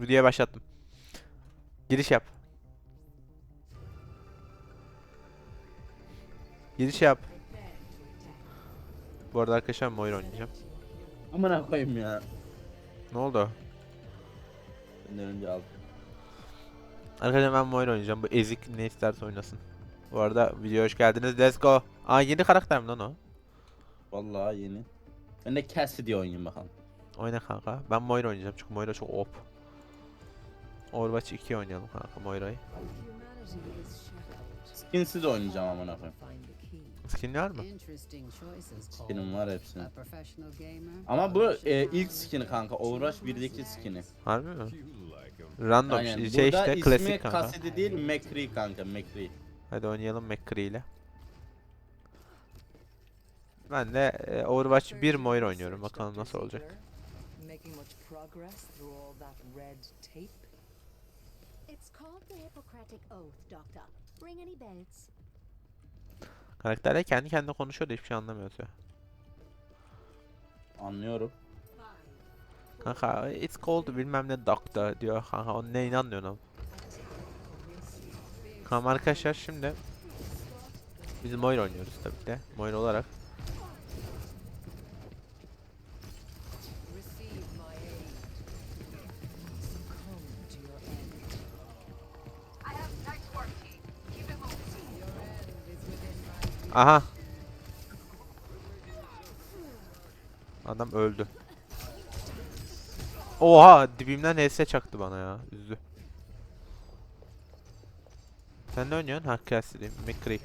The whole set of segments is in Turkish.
Videoya başlattım. Giriş yap. Giriş yap. Bu arada arkadaşlar Moira oynayacağım. Amına koyayım ya. Ne oldu? Benden önce aldım. Arkadaşlar ben Moira oynayacağım. Bu ezik ne isterse oynasın. Bu arada videoya hoş geldiniz. Let's go. Aa yeni karakter mi lan o? Vallahi yeni. Ben de Cassidy oynayayım bakalım. Oyna kanka. Ben Moira oynayacağım çünkü Moira çok op. Overwatch 2 oynayalım kanka Moira'yı. Skinsiz oynayacağım amına koyayım. Skin var mı? Skinim var hepsinin. Ama bu e, ilk skini kanka. Overwatch 1'deki skini. Harbi mi? Random Aynen. şey Burada işte ismi klasik kanka. Cassidy değil McCree kanka McCree. Hadi oynayalım McCree ile. Ben de e, Overwatch 1 Moira oynuyorum. Bakalım nasıl olacak. Karakterler kendi kendine konuşuyor da hiçbir şey anlamıyoruz ya. Anlıyorum. Kanka it's called bilmem ne doctor diyor kanka onun ne inanmıyorsun oğlum. Tamam arkadaşlar şimdi biz Moira oynuyoruz tabii de Moira olarak. Aha. Adam öldü. Oha dibimden HS çaktı bana ya. Üzdü. Sen ne oynuyorsun? Ha Cassidy, McCree.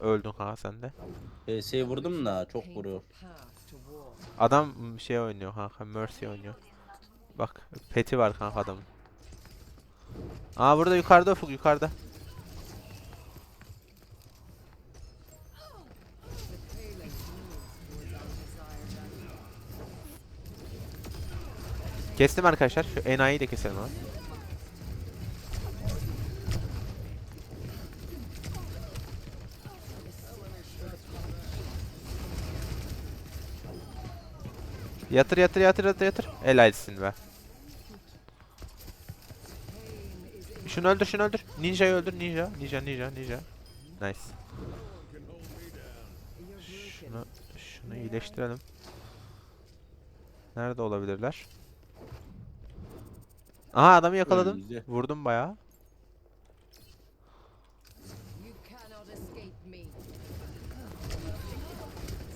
Öldün kanka sen de. Şey vurdum da çok vuruyor. Adam şey oynuyor kanka Mercy oynuyor. Bak peti var kanka adamın. Aa burada yukarıda ufuk yukarıda. Kestim arkadaşlar. Şu enayiyi de keselim abi. Yatır yatır yatır yatır yatır. Helalsin be. Şunu öldür şunu öldür. Ninja'yı öldür ninja. Ninja ninja ninja. Nice. Şunu, şunu iyileştirelim. Nerede olabilirler? Aha adamı yakaladım. Önümüzde. Vurdum bayağı.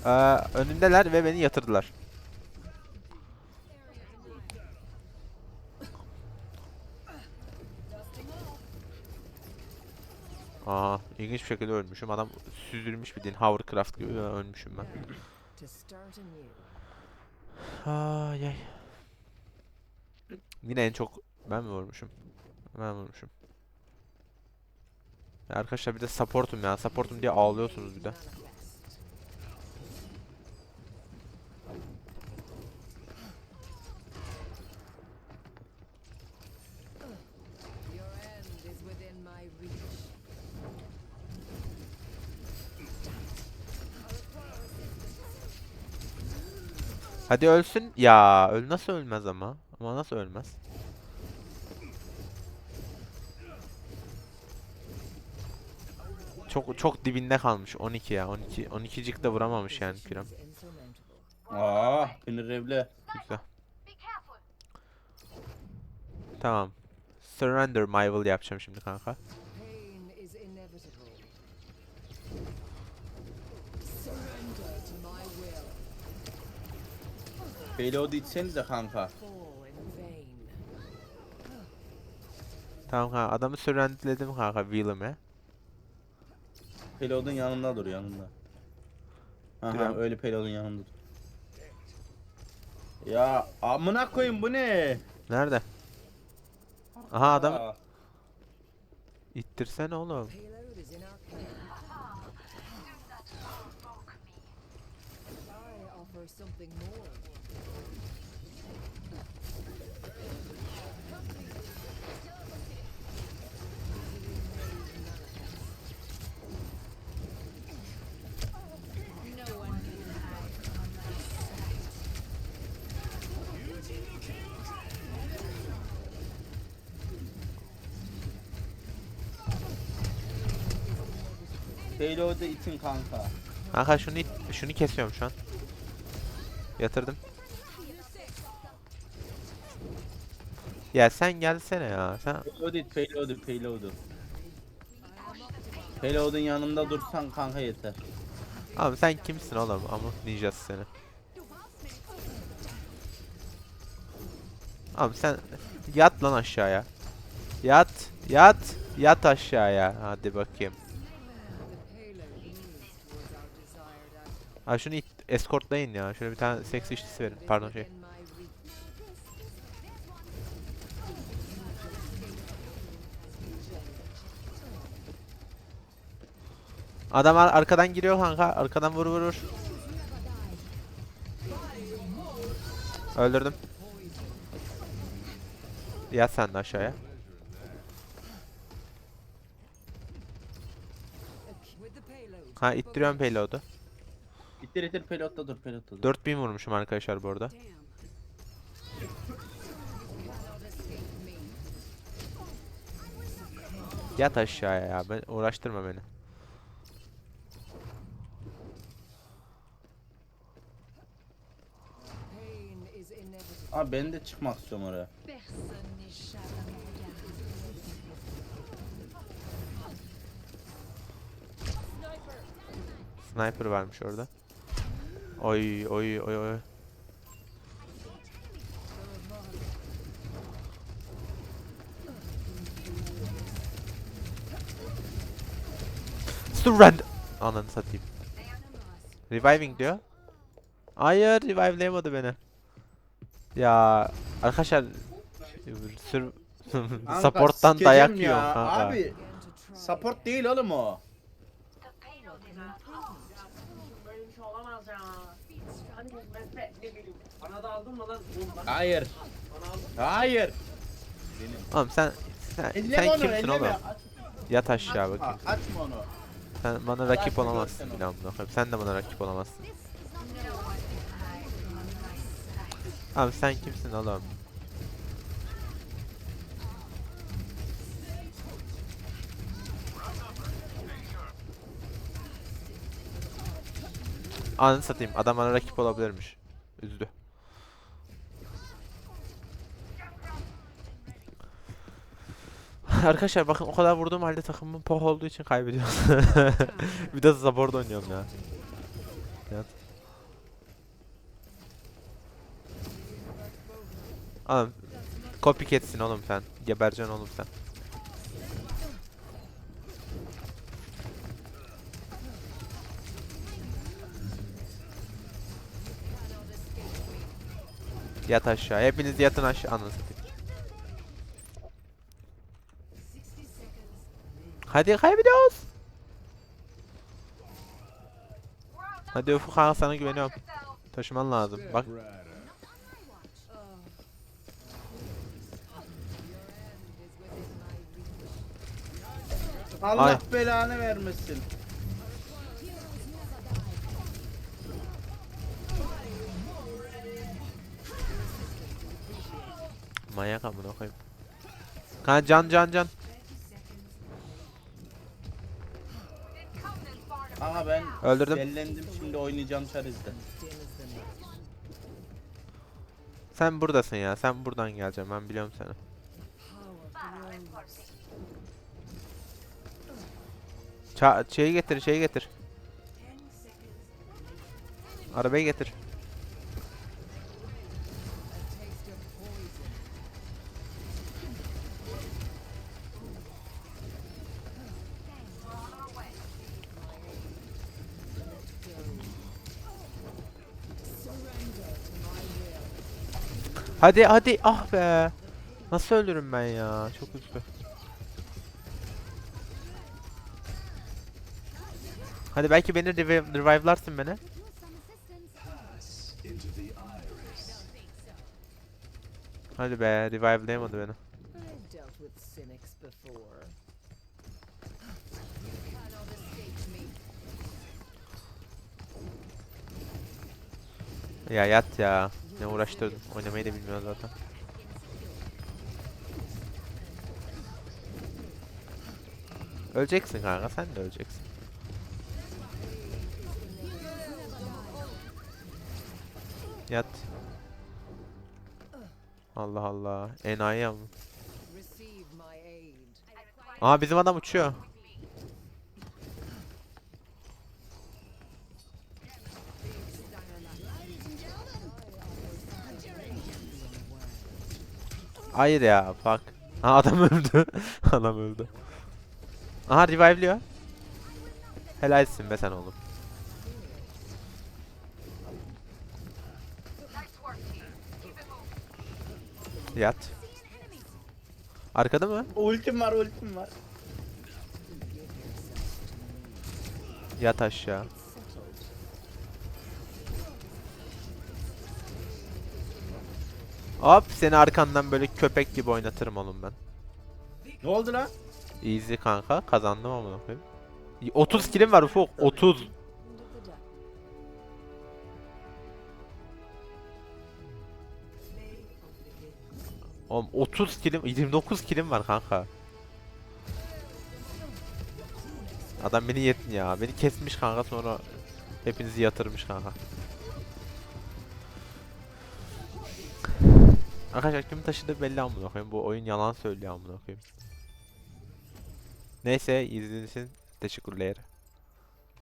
Ee, önümdeler ve beni yatırdılar. Aa, ilginç bir şekilde ölmüşüm. Adam süzülmüş bildiğin hovercraft gibi ölmüşüm ben. Ay ay. Yine en çok ben mi vurmuşum? Ben vurmuşum. Ya arkadaşlar bir de supportum ya. Supportum diye ağlıyorsunuz bir de. Hadi ölsün. Ya öl nasıl ölmez ama? Ama nasıl ölmez? Çok çok dibinde kalmış 12 ya. 12 12'cik de vuramamış yani insurmountable. Aa, beni revle. Güzel. Tamam. Surrender my will yapacağım şimdi kanka. Payload'u içsenize kanka. Tamam kanka adamı surrenderledim kanka will'ime. Payload'un yanında dur yanında. Aha Biraz- öyle payload'un yanında dur. Ya amına koyayım bu ne? Nerede? Aha adam Aa, ittirsene oğlum. Payload is in our camp. I offer something more. Payload'u itin kanka. Kanka şunu it- şunu kesiyorum şu an. Yatırdım. Ya sen gelsene ya. Sen Payload it, payload'u, payload'u. Payload'un yanında dursan kanka yeter. Abi sen kimsin oğlum? Amuk ninjası seni. Abi sen yat lan aşağıya. Yat, yat, yat aşağıya. Hadi bakayım. Ha şunu escortlayın ya. Şöyle bir tane seks işçisi verin. Pardon şey. Adam ar- arkadan giriyor kanka. Arkadan vur vur vur. Öldürdüm. Yat sen de aşağıya. Ha ittiriyorum payload'u. İttir ittir payload'da dur, payload'da dur. 4000 vurmuşum arkadaşlar bu arada. Yat aşağıya ya. Ben uğraştırma beni. Abi ben de çıkmak istiyorum oraya. Sniper varmış orada. Oy oy oy oy. Surrender. Ananı satayım. Reviving diyor. Hayır revive'layamadı beni. Ya arkadaşlar sür support'tan dayak ya. yiyorum. Abi support değil oğlum o. Böyle bir şey olamaz ya. Hani ben pe- ne bileyim. Bana da aldın mı lan? Hayır. Hayır. Oğlum sen sen, Elleme sen onu, kimsin elleme. oğlum? Aç- Yat aşağı Açma, bakayım. açma onu. Sen bana rakip Bırak, olamazsın bırak sen inan amına koyayım. Sen de bana rakip olamazsın. Abi sen kimsin oğlum? Anı satayım. Adam bana rakip olabilirmiş. Üzdü. Arkadaşlar bakın o kadar vurduğum halde takımım poh olduğu için kaybediyoruz. bir de support oynuyorum ya. Yat. Oğlum copycat'sin oğlum sen. Gebereceksin oğlum sen. Yat aşağı. Hepiniz yatın aşağı. Anasını satayım. Hadi kaybediyoruz. Hadi Ufuk kanka sana güveniyorum. Taşıman lazım. Bak Allah Ay. belanı vermesin. manyak amına koyayım. Kanka can can can. Ama ben Öldürdüm. dellendim şimdi oynayacağım Chariz'de. Sen buradasın ya. Sen buradan geleceksin. Ben biliyorum seni. Ça şeyi getir, şeyi getir. Arabayı getir. Hadi hadi ah be. Nasıl ölürüm ben ya? Çok üzgün. Hadi belki beni revive, revive'larsın beni. Hadi be revive'layamadı beni. Ya yat ya. Ne uğraştırdın? Oynamayı da bilmiyor zaten. Öleceksin kanka sen de öleceksin. Yat. Allah Allah. Enayi ama. Aa bizim adam uçuyor. Hayır ya fuck. Ha adam öldü. adam öldü. Aha revive'liyor. Helalsin be sen oğlum. Yat. Arkada mı? Ultim var ultim var. Yat aşağı. Hop seni arkandan böyle köpek gibi oynatırım oğlum ben. Ne oldu lan? Easy kanka kazandım koyayım. 30 kilim var Ufuk 30. Oğlum 30 kilim 29 kilim var kanka. Adam beni yetin ya. Beni kesmiş kanka sonra hepinizi yatırmış kanka. Arkadaşlar kim taşıdı belli amına koyayım. Bu oyun yalan söylüyor amına koyayım. Neyse izlediğiniz için teşekkürler.